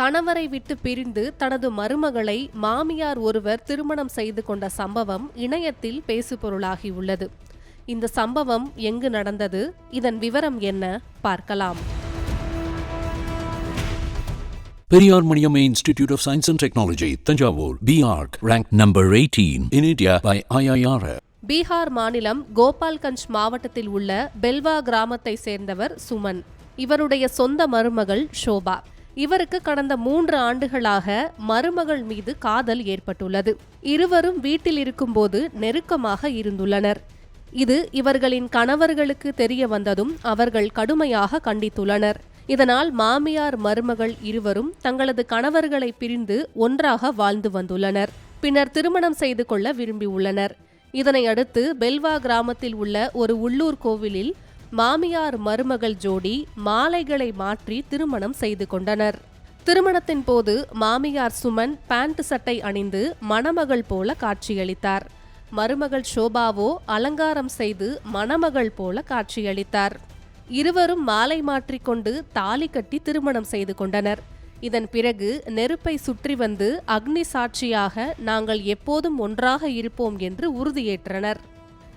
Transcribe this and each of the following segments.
கணவரை விட்டு பிரிந்து தனது மருமகளை மாமியார் ஒருவர் திருமணம் செய்து கொண்ட சம்பவம் இணையத்தில் பேசுபொருளாகியுள்ளது. இந்த சம்பவம் எங்கு நடந்தது? இதன் விவரம் என்ன? பார்க்கலாம். Periyar Maniamma Institute of Science and Technology, Tanjavur, BARC, ranked number 18 in India by IIR. Bihar மாநிலம் கோபால்கஞ்ச் மாவட்டத்தில் உள்ள பெல்வா கிராமத்தை சேர்ந்தவர் சுமன். இவருடைய சொந்த மருமகள் ஷோபா. இவருக்கு கடந்த மூன்று ஆண்டுகளாக மருமகள் மீது காதல் ஏற்பட்டுள்ளது. இருவரும் வீட்டில் இருக்கும்போது நெருக்கமாக இருந்துள்ளனர். இது இவர்களின் கணவர்களுக்கு தெரிய வந்ததும் அவர்கள் கடுமையாக கண்டித்துள்ளனர். இதனால் மாமியார் மருமகள் இருவரும் தங்களது கணவர்களை பிரிந்து ஒன்றாக வாழ்ந்து வந்துள்ளனர். பின்னர் திருமணம் செய்து கொள்ள விரும்பியுள்ளனர். இதனை அடுத்து பெல்வா கிராமத்தில் உள்ள ஒரு உள்ளூர் கோவிலில் மாமியார் மருமகள் ஜோடி மாலைகளை மாற்றி திருமணம் செய்து கொண்டனர். திருமணத்தின் போது மாமியார் சுமன் பேண்ட் சட்டை அணிந்து மணமகள் போல காட்சியளித்தார். மருமகள் ஷோபாவோ அலங்காரம் செய்து மணமகள் போல காட்சியளித்தார். இருவரும் மாலை மாற்றிக்கொண்டு தாலி கட்டி திருமணம் செய்து கொண்டனர். இதன் பிறகு நெருப்பை சுற்றி வந்து அக்னி சாட்சியாக நாங்கள் எப்போதும் ஒன்றாக இருப்போம் என்று உறுதியேற்றனர்.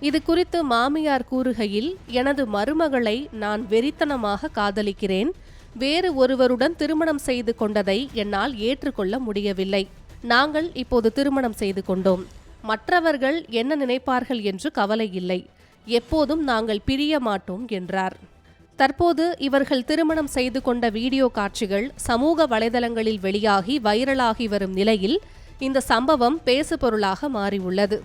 இது குறித்து மாமியார் கூறுகையில் எனது மருமகளை நான் வெறித்தனமாக காதலிக்கிறேன். வேறு ஒருவருடன் திருமணம் செய்து கொண்டதை என்னால் ஏற்றுக்கொள்ள முடியவில்லை. நாங்கள் இப்போது திருமணம் செய்து கொண்டோம். மற்றவர்கள் என்ன நினைப்பார்கள் என்று கவலை இல்லை. எப்போதும் நாங்கள் பிரிய மாட்டோம் என்றார். தற்போது இவர்கள் திருமணம் செய்து கொண்ட வீடியோ காட்சிகள் சமூக வலைதளங்களில் வெளியாகி வைரலாகி வரும் நிலையில் இந்த சம்பவம் பேசுபொருளாக மாறியுள்ளது.